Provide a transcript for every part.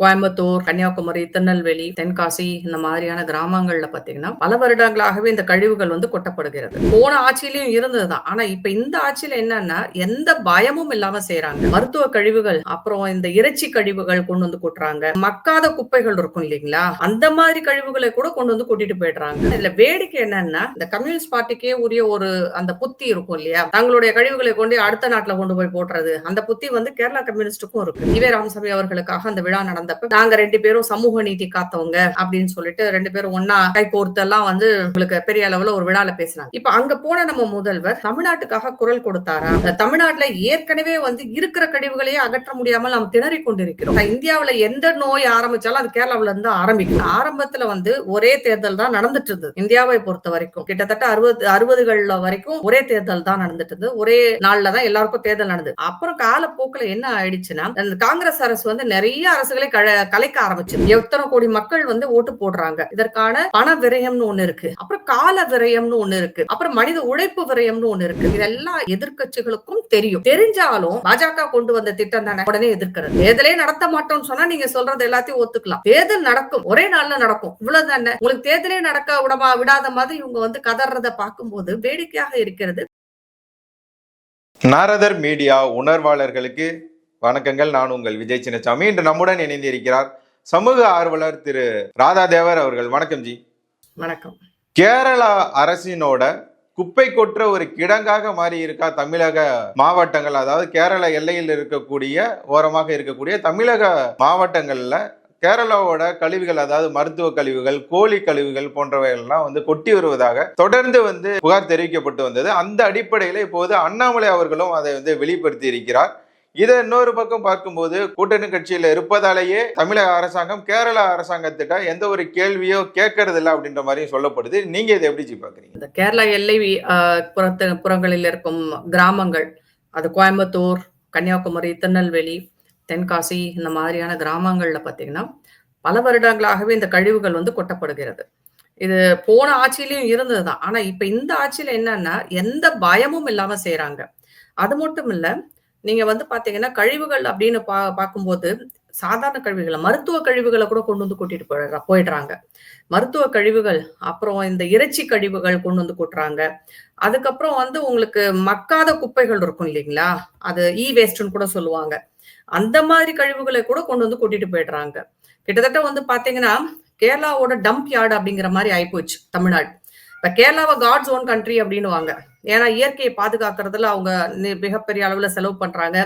கோயம்புத்தூர் கன்னியாகுமரி திருநெல்வேலி தென்காசி இந்த மாதிரியான கிராமங்கள்ல பாத்தீங்கன்னா பல வருடங்களாகவே இந்த கழிவுகள் வந்து கொட்டப்படுகிறது. போன ஆட்சியிலையும் இருந்ததுதான். ஆனா இப்ப இந்த ஆட்சியில என்னன்னா எந்த பயமும் இல்லாம செய்யறாங்க மருத்துவ கழிவுகள் அப்புறம் இந்த இறைச்சி கழிவுகள் கொண்டு வந்து கொட்டுறாங்க. மக்காத குப்பைகள் இருக்கும் இல்லைங்களா? அந்த மாதிரி கழிவுகளை கூட கொண்டு வந்து கூட்டிட்டு போயிடுறாங்க. இதுல வேடிக்கை என்னன்னா இந்த கம்யூனிஸ்ட் பார்ட்டிக்கே உரிய ஒரு அந்த புத்தி இருக்கும் இல்லையா? தங்களுடைய கழிவுகளை கொண்டு அடுத்த நாட்டுல கொண்டு போய் போடுறது அந்த புத்தி வந்து கேரளா கம்யூனிஸ்டுக்கும் இருக்கு. இவே ராமசாமி அவர்களுக்காக அந்த விழா நடந்தப்ப நாங்க ரெண்டு பேரும் சமூக நீதி காத்தவங்க அப்படின்னு சொல்லிட்டு ரெண்டு பேரும் ஒன்னா கை கோர்த்து எல்லாம் வந்து உங்களுக்கு பெரிய அளவுல ஒரு விழால பேசினாங்க. இப்ப அங்க போன நம்ம முதல்வர் தமிழ்நாட்டுக்காக குரல் கொடுத்தாரா? தமிழ்நாட்டுல ஏற்கனவே வந்து இருக்கிற கழிவுகளையே அகற்ற முடியாமல் நாம் திணறி கொண்டிருக்கிறோம். இந்தியாவில எந்த நோய் ஆரம்பிச்சாலும் அது கேரளாவில இருந்து ஆரம்பிக்கும். ஆரம்பத்துல வந்து ஒரே தேர்தல் தான் நடந்துட்டு இருந்தது. இந்தியாவை பொறுத்த வரைக்கும் கிட்டத்தட்ட அறுபது அறுபதுகள்ல வரைக்கும் ஒரே தேர்தல் தான் நடந்துட்டு இருந்தது. ஒரே நாள்ல தான் எல்லாருக்கும் தேர்தல் நடந்தது. அப்புறம் காலப்போக்கில் என்ன ஆயிடுச்சுன்னா காங்கிரஸ் அரசு வந்து நிறைய அரசுகளை கலைக்க ஆரம்பிச்சு எத்தனை கோடி மக்கள் வந்து ஓட்டு போடுறாங்க. இதற்கான பண விரயம்னு ஒண்ணு இருக்கு. அப்புறம் கால விரயம்னு ஒண்ணு இருக்கு. அப்புறம் மனித உழைப்பு விரயம்னு ஒண்ணு இருக்கு. இதெல்லாம் எதிர்கட்சிகளுக்கும் தெரியும். தெரிஞ்சாலும் பாஜக கொண்டு வந்த திட்டம் தானே உடனே எதிர்க்கிறது. தேர்தலே நடத்த மாட்டோம்னு சொன்னா நீங்க சொல்றது எல்லாத்தையும் ஒத்துக்கலாம். தேர்தல் நடக்கும். ஒரே நாள்ல நடக்கும். இவ்வளவு தானே. உங்களுக்கு தேர்தலே நடக்க விடமா விடாத மாதிரி இவங்க வந்து கதறத பார்க்கும்போது வேடிக்கையாக இருக்கிறது. நாரதர் மீடியா உணர்வாளர்களுக்கு வணக்கங்கள். நான் உங்கள் விஜய் சின்னசாமி. இன்று நம்முடன் இணைந்து இருக்கிறார் சமூக ஆர்வலர் திரு ராதாதேவர் அவர்கள். வணக்கம் ஜி. வணக்கம். கேரளா அரசினோட குப்பை கொற்ற ஒரு கிடங்காக மாறி இருக்கா தமிழக மாவட்டங்கள். அதாவது கேரள எல்லையில் இருக்கக்கூடிய ஓரமாக இருக்கக்கூடிய தமிழக மாவட்டங்கள்ல கேரளாவோட கழிவுகள் அதாவது மருத்துவ கழிவுகள் கோழி கழிவுகள் போன்றவைகள்லாம் வந்து கொட்டி வருவதாக தொடர்ந்து வந்து புகார் தெரிவிக்கப்பட்டு வந்தது. அந்த அடிப்படையில் இப்போது அண்ணாமலை அவர்களும் அதை வந்து வெளிப்படுத்தி இருக்கிறார் இதை இன்னொரு பக்கம் பார்க்கும்போது கூட்டணி கட்சியில இருப்பதாலேயே தமிழக அரசாங்கம் கேரள அரசாங்கத்திட்ட எந்த ஒரு கேள்வியோ கேட்கறது இல்லை அப்படின்ற மாதிரியும் சொல்லப்படுது. நீங்க இதை எப்படி பாக்குறீங்க இந்த கேரளா எல்லை புறத்து புறங்களில் இருக்கும் கிராமங்கள் அது கோயம்புத்தூர் கன்னியாகுமரி திருநெல்வேலி தென்காசி இந்த மாதிரியான கிராமங்கள்ல பாத்தீங்கன்னா பல வருடங்களாகவே இந்த கழிவுகள் வந்து கொட்டப்படுகிறது. இது போன ஆட்சியிலையும் இருந்ததுதான். ஆனா இப்ப இந்த ஆட்சியில என்னன்னா எந்த பயமும் இல்லாம செய்யறாங்க அது மட்டும் இல்ல நீங்க வந்து பாத்தீங்கன்னா கழிவுகள் அப்படின்னு பா பார்க்கும்போது சாதாரண கழிவுகளை மருத்துவ கழிவுகளை கூட கொண்டு வந்து கூட்டிட்டு போயிடுறா போயிடுறாங்க. மருத்துவ கழிவுகள் அப்புறம் இந்த இறைச்சி கழிவுகள் கொண்டு வந்து கூட்டுறாங்க. அதுக்கப்புறம் வந்து உங்களுக்கு மக்காத குப்பைகள் இருக்கும் இல்லைங்களா? அது இ வேஸ்ட்னு கூட சொல்லுவாங்க. அந்த மாதிரி கழிவுகளை கூட கொண்டு வந்து கூட்டிட்டு போயிடுறாங்க. கிட்டத்தட்ட வந்து பாத்தீங்கன்னா கேரளாவோட டம்ப் யார்டு அப்படிங்கிற மாதிரி ஆயிப்போச்சு தமிழ்நாடு. இப்ப கேரளாவை காட்ஸ் ஓன் கண்ட்ரி அப்படின்னுவாங்க. ஏன்னா இயற்கையை பாதுகாக்கிறதுல அவங்க மிகப்பெரிய அளவுல செலவு பண்றாங்க.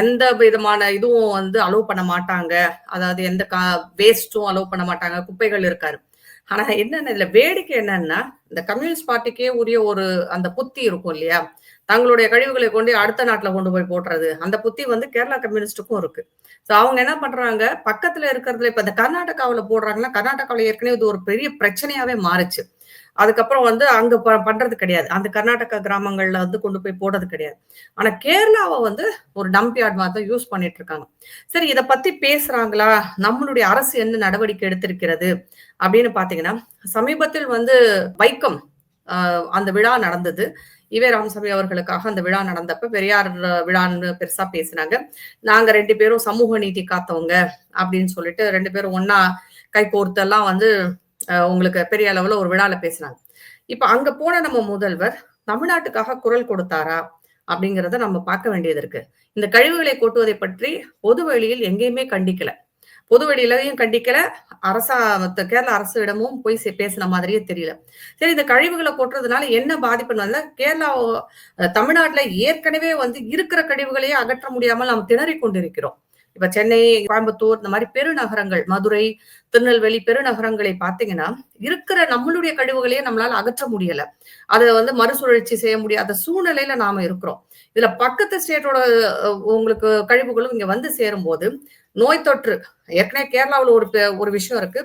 எந்த விதமான இதுவும் வந்து அலோவ் பண்ண மாட்டாங்க. அதாவது எந்த கா வேஸ்ட்டும் அலோவ் பண்ண மாட்டாங்க. குப்பைகள் இருக்காரு ஆனா என்னென்ன இதுல வேடிக்கை என்னன்னா இந்த கம்யூனிஸ்ட் பார்ட்டிக்கே உரிய ஒரு அந்த புத்தி இருக்கும் இல்லையா? தங்களுடைய கழிவுகளை கொண்டு அடுத்த நாட்டில் கொண்டு போய் போடுறது. அந்த புத்தி வந்து கேரளா கம்யூனிஸ்டுக்கும் இருக்கு. ஸோ அவங்க என்ன பண்றாங்க? பக்கத்துல இருக்கிறதுல இப்ப இந்த கர்நாடகாவில போடுறாங்கன்னா கர்நாடகாவில ஏற்கனவே இது ஒரு பெரிய பிரச்சனையாவே மாறுச்சு. அதுக்கப்புறம் வந்து அங்க பண்றது கிடையாது. அந்த கர்நாடகா கிராமங்கள்ல வந்து கொண்டு போய் போடுறது கிடையாது. ஆனா கேரளாவை வந்து ஒரு டம்ப் யார்ட் மாதிரி தான் யூஸ் பண்ணிட்டு இருக்காங்க. சரி இதை பத்தி பேசுறாங்களா? நம்மளுடைய அரசு என்ன நடவடிக்கை எடுத்திருக்கிறது? அப்படின்னு பாத்தீங்கன்னா சமீபத்தில் வந்து வைக்கம் அந்த விழா நடந்தது. இவே ராமசாமி அவர்களுக்காக அந்த விழா நடந்தப்ப பெரியார் விழான்னு பெருசா பேசினாங்க. நாங்க ரெண்டு பேரும் சமூக நீதி காத்தவங்க அப்படின்னு சொல்லிட்டு ரெண்டு பேரும் ஒன்னா கைகோர்த்தெல்லாம் வந்து உங்களுக்கு பெரிய அளவுல ஒரு விழால பேசுனாங்க இப்ப அங்க போன நம்ம முதல்வர் தமிழ்நாட்டுக்காக குரல் கொடுத்தாரா அப்படிங்கிறத நம்ம பார்க்க வேண்டியது இருக்கு. இந்த கழிவுகளை கொட்டுவதை பற்றி பொது வழியில் எங்கேயுமே கண்டிக்கல. பொது வெளியிலையும் கண்டிக்கல. அரசா கேரள அரசிடமும் போய் பேசின மாதிரியே தெரியல. சரி இந்த கழிவுகளை கொட்டுறதுனால என்ன பாதிப்புன்னு கேரளா தமிழ்நாட்டுல ஏற்கனவே வந்து இருக்கிற கழிவுகளையே அகற்ற முடியாமல் நாம் திணறி கொண்டிருக்கிறோம். இப்ப சென்னை கோயம்புத்தூர் இந்த மாதிரி பெருநகரங்கள் மதுரை திருநெல்வேலி பெருநகரங்களை பாத்தீங்கன்னா இருக்கிற நம்மளுடைய கழிவுகளையே நம்மளால அகற்ற முடியல. அதை வந்து மறுசுழற்சி செய்ய முடியாத சூழ்நிலையில நாம இருக்கிறோம். இதுல பக்கத்து ஸ்டேட்டோட உங்களுக்கு கழிவுகளும் இங்க வந்து சேரும் போது நோய் தொற்று ஏற்கனவே கேரளாவில் ஒரு ஒரு விஷயம் இருக்கு.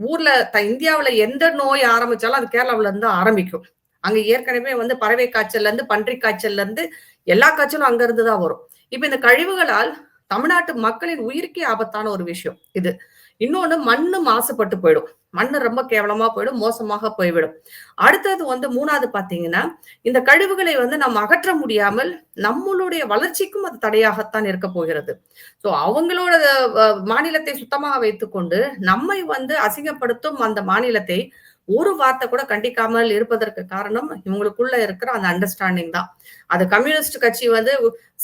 ஊர்ல இந்தியாவில எந்த நோய் ஆரம்பிச்சாலும் அது கேரளாவில இருந்து ஆரம்பிக்கும். அங்க ஏற்கனவே வந்து பறவை காய்ச்சல்ல இருந்து பன்றி காய்ச்சல்ல இருந்து எல்லா காய்ச்சலும் அங்க இருந்து தான் வரும். இப்ப இந்த கழிவுகளால் தமிழ்நாட்டு மக்களின் உயிருக்கே ஆபத்தான ஒரு விஷயம் இது. இன்னொன்னு மண்ணு மாசுபட்டு போயிடும். மண்ணு ரொம்ப கேவலமா போயிடும் மோசமாக போய்விடும். அடுத்தது வந்து மூணாவது பாத்தீங்கன்னா இந்த கழிவுகளை வந்து நம்ம அகற்ற முடியாமல் நம்மளுடைய வளர்ச்சிக்கும் அது தடையாகத்தான் இருக்க போகிறது. சோ அவங்களோட மாநிலத்தை சுத்தமாக வைத்துக்கொண்டு நம்மை வந்து அசிங்கப்படுத்தும் அந்த மாநிலத்தை ஒரு வார்த்தை கூட கண்டிக்காமல் இருப்பதற்கு காரணம் இவங்களுக்குள்ள இருக்கிற அந்த அண்டர்ஸ்டாண்டிங் தான். அது கம்யூனிஸ்ட் கட்சி வந்து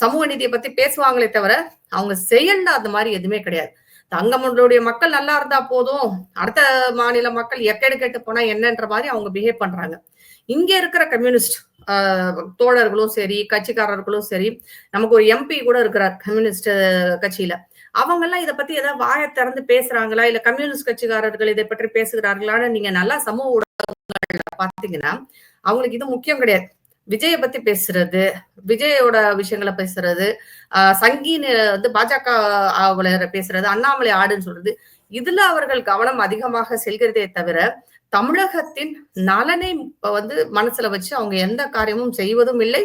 சமூக நீதியை பத்தி பேசுவாங்களே தவிர அவங்க செயல்ல அந்த மாதிரி எதுவுமே கிடையாது. தங்கமனுடைய மக்கள் நல்லா இருந்தா போதும் அடுத்த மாநில மக்கள் எக்கேடு கேட்டு போனா என்னன்ற மாதிரி அவங்க பிஹேவ் பண்றாங்க. இங்க இருக்கிற கம்யூனிஸ்ட் தோழர்களும் சரி கட்சிக்காரர்களும் சரி நமக்கு ஒரு எம்பி கூட இருக்கிறார் கம்யூனிஸ்ட் கட்சியில. அவங்க எல்லாம் இதை பத்தி ஏதாவது வாயை திறந்து பேசுறாங்களா? இல்ல கம்யூனிஸ்ட் கட்சிக்காரர்கள் இதை பற்றி பேசுகிறார்களான்னு நீங்க நல்லா சமூக ஊடகங்கள்ல பாத்தீங்கன்னா அவங்களுக்கு இது முக்கியம் கிடையாது. விஜய பத்தி பேசுறது விஜயோட விஷயங்களை பேசுறது ஆஹ் சங்கின்னு வந்து பாஜக பேசுறது அண்ணாமலை ஆடுன்னு சொல்றது இதுல அவர்கள் கவனம் அதிகமாக செல்கிறதே தவிர தமிழகத்தின் நலனை வந்து மனசுல வச்சு அவங்க எந்த காரியமும் செய்வதும் இல்லை.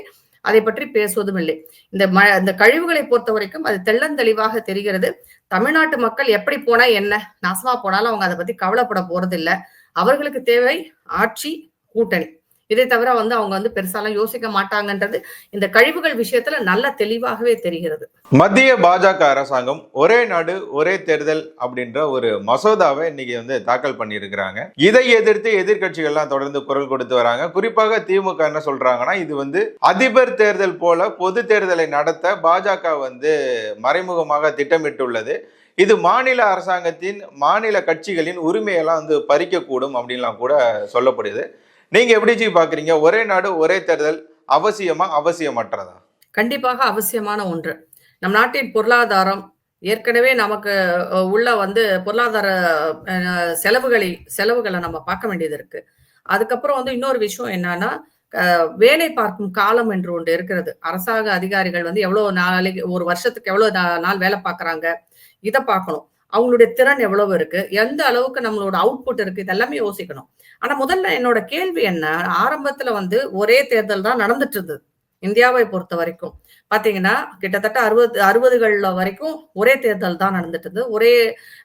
அதை பற்றி பேசுவதும் இல்லை. இந்த ம இந்த கழிவுகளை பொறுத்த வரைக்கும் அது தெள்ளந்தெளிவாக தெரிகிறது. தமிழ்நாட்டு மக்கள் எப்படி போனா என்ன? நாசமா போனாலும் அவங்க அதை பத்தி கவலைப்பட போறதில்லை. அவர்களுக்கு தேவை ஆட்சி கூட்டணி. இதை தவிர வந்து அவங்க வந்து பெருசாலாம் யோசிக்க மாட்டாங்கன்றது இந்த கழிவுகள் விஷயத்துல நல்ல தெளிவாகவே தெரிகிறது. மத்திய பாஜக அரசாங்கம் ஒரே நாடு ஒரே தேர்தல் அப்படின்ற ஒரு மசோதாவை இன்னைக்கு வந்து தாக்கல் பண்ணியிருக்கிறாங்க. இதை எதிர்த்து எதிர்க்கட்சிகள்லாம் தொடர்ந்து குரல் கொடுத்து வராங்க. குறிப்பாக திமுக என்ன சொல்றாங்கன்னா இது வந்து அதிபர் தேர்தல் போல பொது தேர்தலை நடத்த பாஜக வந்து மறைமுகமாக திட்டமிட்டுள்ளது. இது மாநில அரசாங்கத்தின் மாநில கட்சிகளின் உரிமையெல்லாம் வந்து பறிக்கக்கூடும் அப்படின்லாம் கூட சொல்லப்படுது. நீங்க எப்படி ஜி பாக்குறீங்க? ஒரே நாடு ஒரே தேர்தல் அவசியமா அவசியமற்றதா? கண்டிப்பாக அவசியமான ஒன்று. நம் நாட்டின் பொருளாதாரம் ஏற்கனவே நமக்கு உள்ள வந்து பொருளாதார செலவுகளை செலவுகளை நம்ம பார்க்க வேண்டியது இருக்கு. அதுக்கப்புறம் வந்து இன்னொரு விஷயம் என்னன்னா வேலை பார்க்கும் காலம் என்று ஒன்று இருக்கிறது. அரசாங்க அதிகாரிகள் வந்து எவ்வளவு நாளைக்கு ஒரு வருஷத்துக்கு எவ்வளவு நாள் வேலை பார்க்குறாங்க? இதை பார்க்கணும். அவங்களுடைய திறன் எவ்வளவு இருக்கு? எந்த அளவுக்கு நம்மளோட அவுட்புட் இருக்கு? இதெல்லாமே யோசிக்கணும். ஆனா முதல்ல என்னோட கேள்வி என்ன? ஆரம்பத்துல வந்து ஒரே தேர்தல் தான் நடந்துட்டு இருந்தது இந்தியாவை பொறுத்த வரைக்கும். பாத்தீங்கன்னா கிட்டத்தட்ட அறுபது அறுபதுகள்ல வரைக்கும் ஒரே தேர்தல் தான் நடந்துட்டு இருந்தது ஒரே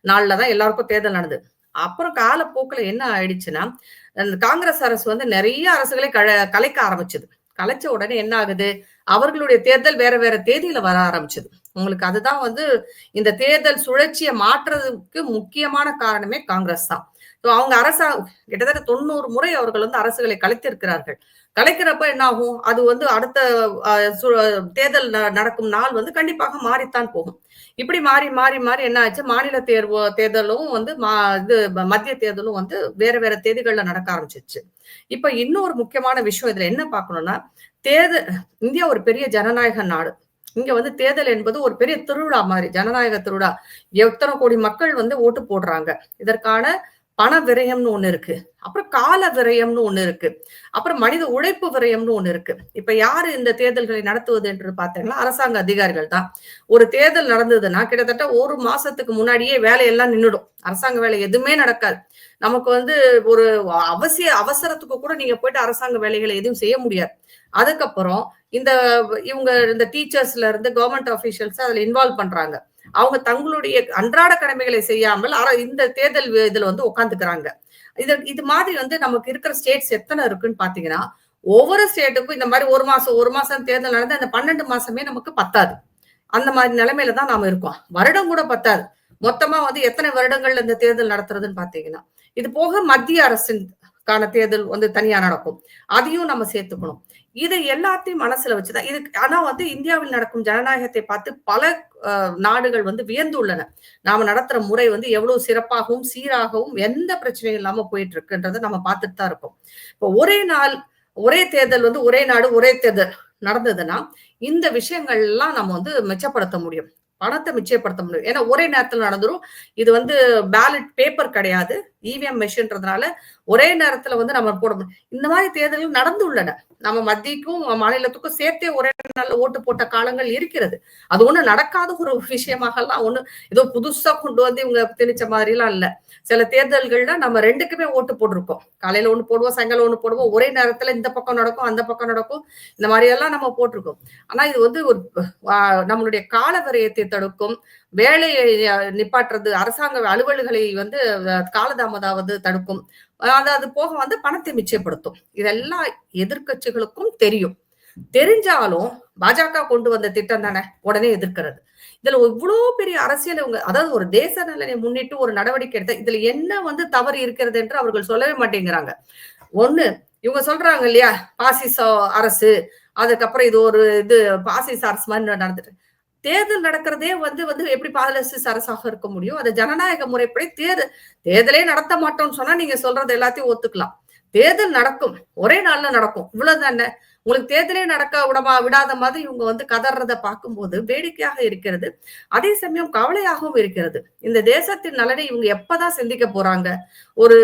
நாள்ல தான் எல்லாருக்கும் தேர்தல் நடந்தது. அப்புறம் காலப்போக்கில் என்ன ஆயிடுச்சுன்னா அந்த காங்கிரஸ் அரசு வந்து நிறைய அரசுகளை கல கலைக்க ஆரம்பிச்சது. கலைச்ச உடனே என்ன ஆகுது? அவர்களுடைய தேர்தல் வேற வேற தேதியில வர ஆரம்பிச்சது. உங்களுக்கு அதுதான் வந்து இந்த தேர்தல் சுழற்சியை மாற்றுறதுக்கு முக்கியமான காரணமே காங்கிரஸ் தான். அவங்க அரசாங்க கிட்டத்தட்ட தொண்ணூறு முறை அவர்கள் வந்து அரசுகளை கலைத்திருக்கிறார்கள். கலைக்கிறப்ப என்ன ஆகும் அது வந்து அடுத்த சு- தேர்தல் ந- நடக்கும் நாள் வந்து கண்டிப்பாக மாறித்தான் போகும். இப்படி மாறி மாறி மாறி என்ன ஆச்சு? மாநில தேர்வு தேர்தலும் வந்து மா இது மத்திய தேர்தலும் வந்து வேற வேற தேதிகள்ல நடக்க ஆரம்பிச்சிச்சு. இப்ப இன்னொரு முக்கியமான விஷயம் இதுல என்ன பார்க்கணும்னா தேர்தல் இந்தியா ஒரு பெரிய ஜனநாயக நாடு. இங்க வந்து தேர்தல் என்பது ஒரு பெரிய திருவிழா மாதிரி ஜனநாயக திருவிழா. எத்தனை கோடி மக்கள் வந்து ஓட்டு போடுறாங்க. இதற்கான பண விரயம்னு ஒண்ணு இருக்கு. அப்புறம் கால விரயம்னு ஒண்ணு இருக்கு. அப்புறம் மனித உழைப்பு விரயம்னு ஒண்ணு இருக்கு. இப்ப யாரு இந்த தேர்தல்களை நடத்துவது என்று பார்த்தீங்கன்னா அரசாங்க அதிகாரிகள் தான். ஒரு தேர்தல் நடந்ததுன்னா கிட்டத்தட்ட ஒரு மாசத்துக்கு முன்னாடியே வேலையெல்லாம் நின்றுடும் அரசாங்க வேலை எதுவுமே நடக்காது. நமக்கு வந்து ஒரு அவசிய அவசரத்துக்கு கூட நீங்க போயிட்டு அரசாங்க வேலைகளை எதுவும் செய்ய முடியாது. அதுக்கப்புறம் இந்த இவங்க இந்த டீச்சர்ஸ்ல இருந்து கவர்மெண்ட் அபிஷியல்ஸ் அதுல இன்வால்வ் பண்றாங்க. அவங்க தங்களுடைய அன்றாட கடமைகளை செய்யாமல் இந்த தேர்தல் இதுல வந்து உட்காந்துக்கிறாங்க இது இது மாதிரி வந்து நமக்கு இருக்கிற ஸ்டேட்ஸ் எத்தனை இருக்குன்னு பாத்தீங்கன்னா ஒவ்வொரு ஸ்டேட்டுக்கும் இந்த மாதிரி ஒரு மாசம் ஒரு மாசம் தேர்தல் நடந்து அந்த பன்னெண்டு மாசமே நமக்கு பத்தாது. அந்த மாதிரி நிலைமையில தான் நாம இருக்கோம். வருடம் கூட பத்தாது. மொத்தமா வந்து எத்தனை வருடங்கள்ல இந்த தேர்தல் நடத்துறதுன்னு பாத்தீங்கன்னா இது போக மத்திய கான தேர்தல் வந்து தனியா நடக்கும். அதையும் நம்ம சேர்த்துக்கணும். இது எல்லாத்தையும் மனசுல வச்சுதான் இது ஆனா வந்து இந்தியாவில் நடக்கும் ஜனநாயகத்தை பார்த்து பல நாடுகள் வந்து வியந்துள்ளன. நாம நடத்துற முறை வந்து எவ்வளவு சிறப்பாகவும் சீராகவும் எந்த பிரச்சனையும் இல்லாம போயிட்டு இருக்குன்றதை நம்ம பார்த்துட்டு தான் இருக்கோம். இப்போ ஒரே நாள் ஒரே தேர்தல் வந்து ஒரே நாடு ஒரே தேர்தல் நடந்ததுன்னா இந்த விஷயங்கள் எல்லாம் நம்ம வந்து மிச்சப்படுத்த முடியும். பணத்தை மிச்சப்படுத்த முடியும். ஏன்னா ஒரே நேரத்தில் நடந்துரும். இது வந்து பேலட் பேப்பர் கிடையாது. இவிஎம் மெஷின்றதுனால ஒரே நேரத்துல வந்து நம்ம போட முடியும். இந்த மாதிரி தேர்தல்கள் நடந்து உள்ளன. நம்ம மத்தியக்கும் மாநிலத்துக்கும் சேர்த்தே ஒரே நாள்ல ஓட்டு போட்ட காலங்கள் இருக்கிறது. அது ஒண்ணு நடக்காத ஒரு விஷயமாக எல்லாம் ஒண்ணு ஏதோ புதுசா கொண்டு வந்து இவங்க திணிச்ச மாதிரி எல்லாம் இல்ல. சில தேர்தல்கள்ல நம்ம ரெண்டுக்குமே ஓட்டு போட்டிருக்கோம். காலையில ஒண்ணு போடுவோம் சாயங்காலம் ஒண்ணு போடுவோம். ஒரே நேரத்துல இந்த பக்கம் நடக்கும் அந்த பக்கம் நடக்கும். இந்த மாதிரி எல்லாம் நம்ம போட்டிருக்கோம். ஆனா இது வந்து ஒரு நம்மளுடைய கால விரயத்தை தடுக்கும். வேலையை நிப்பாட்டுறது அரசாங்க அலுவல்களை வந்து காலதாமதாவது தடுக்கும். அது போக வந்து பணத்தை மிச்சப்படுத்தும். இதெல்லாம் எதிர்க்கட்சிகளுக்கும் தெரியும். தெரிஞ்சாலும் பாஜக கொண்டு வந்த திட்டம் தானே உடனே எதிர்க்கிறது. இதுல இவ்வளோ பெரிய அரசியல் இவங்க அதாவது ஒரு தேச நலனை முன்னிட்டு ஒரு நடவடிக்கை எடுத்த இதுல என்ன வந்து தவறு இருக்கிறது என்று அவர்கள் சொல்லவே மாட்டேங்கிறாங்க. ஒண்ணு இவங்க சொல்றாங்க இல்லையா பாசிச அரசு அதுக்கப்புறம் இது ஒரு இது பாசிச அரசு மாதிரி நடந்துட்டு. தேர்தல் நடக்கிறதே வந்து வந்து எப்படி பாதலசிஸ் அரசாக இருக்க முடியும்? அது ஜனநாயக முறைப்படி தேர்தல் தேர்தலே நடத்த மாட்டோம்னு சொன்னா நீங்க சொல்றது எல்லாத்தையும் ஒத்துக்கலாம். தேர்தல் நடக்கும். ஒரே நாள்ல நடக்கும். இவ்வளவு தானே உங்களுக்கு தேர்தலே நடக்க விடமா விடாத மாதிரி இவங்க வந்து கதறத பார்க்கும்போது வேடிக்கையாக இருக்கிறது. அதே சமயம் கவலையாகவும் இருக்கிறது. இந்த தேசத்தின் நலனை இவங்க எப்பதான் சிந்திக்க போறாங்க? ஒரு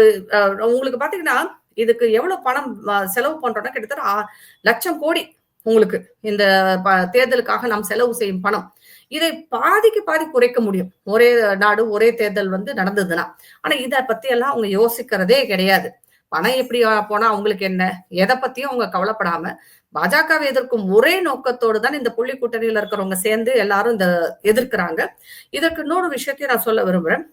உங்களுக்கு பாத்தீங்கன்னா இதுக்கு எவ்வளவு பணம் செலவு பண்றோம்னா கிட்டத்தட்ட லட்சம் கோடி. உங்களுக்கு இந்த ப- தேர்தலுக்காக நாம் செலவு செய்யும் பணம். இதை பாதிக்கு பாதி குறைக்க முடியும். ஒரே நாடு ஒரே தேர்தல் வந்து நடந்ததுன்னா. ஆனா இதை பத்தி எல்லாம் அவங்க யோசிக்கிறதே கிடையாது. பணம் எப்படி போனா அவங்களுக்கு என்ன? எதை பத்தியும் அவங்க கவலைப்படாம பாஜகவை எதிர்க்கும் ஒரே நோக்கத்தோடு தான் இந்த புள்ளி கூட்டணியில இருக்கிறவங்க சேர்ந்து எல்லாரும் இந்த எதிர்க்கிறாங்க. இதற்கு இன்னொரு விஷயத்தையும் நான் சொல்ல விரும்புறேன்.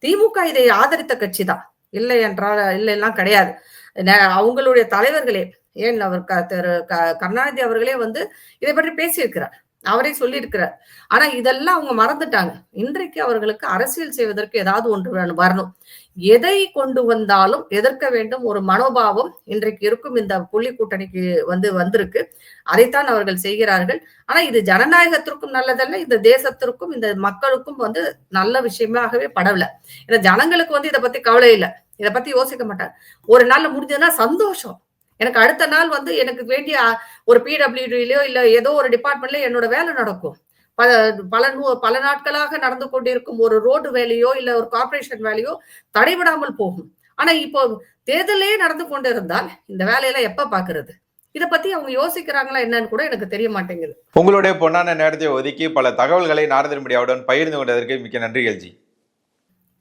திமுக இதை ஆதரித்த கட்சி தான் இல்லை என்றால் இல்லை எல்லாம் கிடையாது. ந- அவங்களுடைய தலைவர்களே ஏன் அவர் க- திரு க- கருணாநிதி அவர்களே வந்து இதை பற்றி பேசியிருக்கிறார். அவரே சொல்லியிருக்கிறார். ஆனா இதெல்லாம் அவங்க மறந்துட்டாங்க. இன்றைக்கு அவர்களுக்கு அரசியல் செய்வதற்கு ஏதாவது ஒன்று வேணும் வரணும். எதை கொண்டு வந்தாலும் எதிர்க்க வேண்டும் ஒரு மனோபாவம் இன்றைக்கு இருக்கும் இந்த புள்ளி கூட்டணிக்கு வந்து வந்திருக்கு. அதைத்தான் அவர்கள் செய்கிறார்கள். ஆனா இது ஜனநாயகத்திற்கும் நல்லதல்ல இந்த தேசத்திற்கும் இந்த மக்களுக்கும் வந்து நல்ல விஷயமாகவே படவில்லை. ஏன்னா ஜனங்களுக்கு வந்து இதை பத்தி கவலை இல்லை. இதை பத்தி யோசிக்க மாட்டாங்க. ஒரு நாள்ல முடிஞ்சதுன்னா சந்தோஷம். எனக்கு அடுத்த நாள் வந்து எனக்கு வேண்டிய ஒரு பிடபிள்யூடிலயோ இல்ல ஏதோ ஒரு டிபார்ட்மெண்ட்ல என்னோட வேலை நடக்கும். பல பல பல நாட்களாக நடந்து கொண்டிருக்கும் ஒரு ரோடு வேலையோ இல்ல ஒரு கார்ப்பரேஷன் வேலையோ தடைபடாமல் போகும். ஆனா இப்போ தேர்தலே நடந்து கொண்டு இருந்தால் இந்த வேலையெல்லாம் எப்ப பாக்குறது? இத பத்தி அவங்க யோசிக்கிறாங்களா என்னன்னு கூட எனக்கு தெரிய மாட்டேங்குது. உங்களுடைய பொன்னான நேரத்தை ஒதுக்கி பல தகவல்களை நாரதன் மீடியாவுடன் பகிர்ந்து கொண்டதற்கு மிக்க நன்றி எல்ஜி.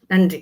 நன்றி.